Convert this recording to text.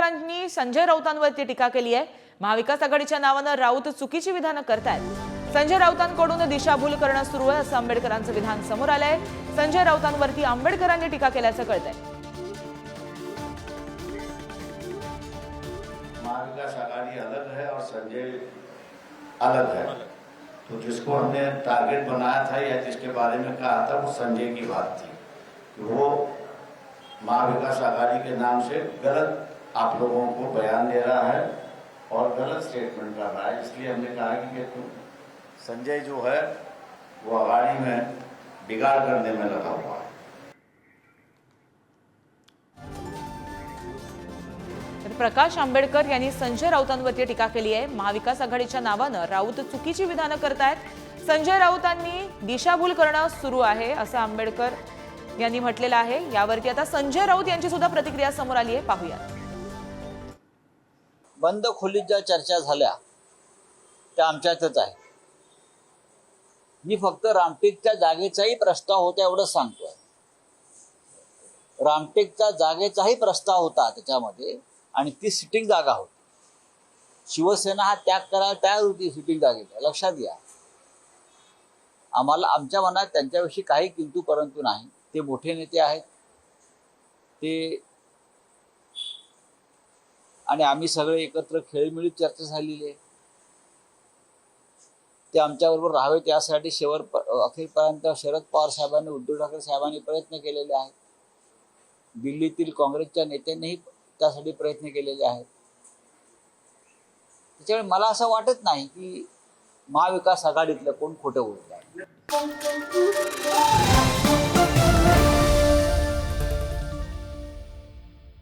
आंबेडकरांनी संजय राऊतांवरती टीका केली आहे. महाविकास आघाडीच्या नावानं राऊत चुकीची विधानं करतायत. संजय राऊतांकडून दिशाभूल करणं सुरू आहे असं आंबेडकरांचं विधान समोर आलंय. संजय राऊतांवरती आंबेडकरांनी टीका केल्याचं कळतंय. महाविकास आघाड़ी अलग है और संजय अलग है। तो जिसको हमने टारगेट बनाया था या जिसके बारे में कहा था वो संजय की बात थी। कि वो महाविकास आघाड़ी के नाम से गलत आप लोगों को बयान दे रहा है और गलत स्टेटमेंट कर रहा है। इसलिए हमने कहा कि तुम संजय जो है वो अगाड़ी में बिगाड़ करने में लगा हुआ है। प्रकाश आंबेडकर यांनी संजय राऊतांवरती टीका केली आहे. महाविकास आघाडीच्या नावानं राऊत चुकीची विधानं करतायत. संजय राऊतांनी दिशाभूल करणं सुरू आहे असं आंबेडकर यांनी म्हटलेलं आहे. यावरती आता संजय राऊत यांची सुद्धा प्रतिक्रिया समोर आली आहे. पाहूयात. बंद खोलीत ज्या चर्चा झाल्या त्या आमच्यातच आहे मी फक्त रामटेकच्या जागेचाही प्रस्ताव होता एवढंच सांगतोय. रामटेकच्या जागेचाही प्रस्ताव होता त्याच्यामध्ये आणि ती सिटिंग जागा होती. शिवसेना हा त्याग करायला तयार होती सिटिंग जागेचा लक्षात घ्या. आम्हाला आमच्या मनात त्यांच्याविषयी काही किंतू परंतु नाही. ते मोठे नेते आहेत. ते आणि आम्ही सगळे एकत्र खेळमिळीत चर्चा झालेली आहे. ते आमच्याबरोबर राहावेत यासाठी शेवट अखेरपर्यंत शरद पवार साहेबांनी उद्धव ठाकरे साहेबांनी प्रयत्न केलेले आहेत. दिल्लीतील काँग्रेसच्या नेत्यांनीही त्यासाठी प्रयत्न केलेले आहेत. त्याच्यामुळे मला असं वाटत नाही की महाविकास आघाडीतलं कोण खोटं बोलत आहे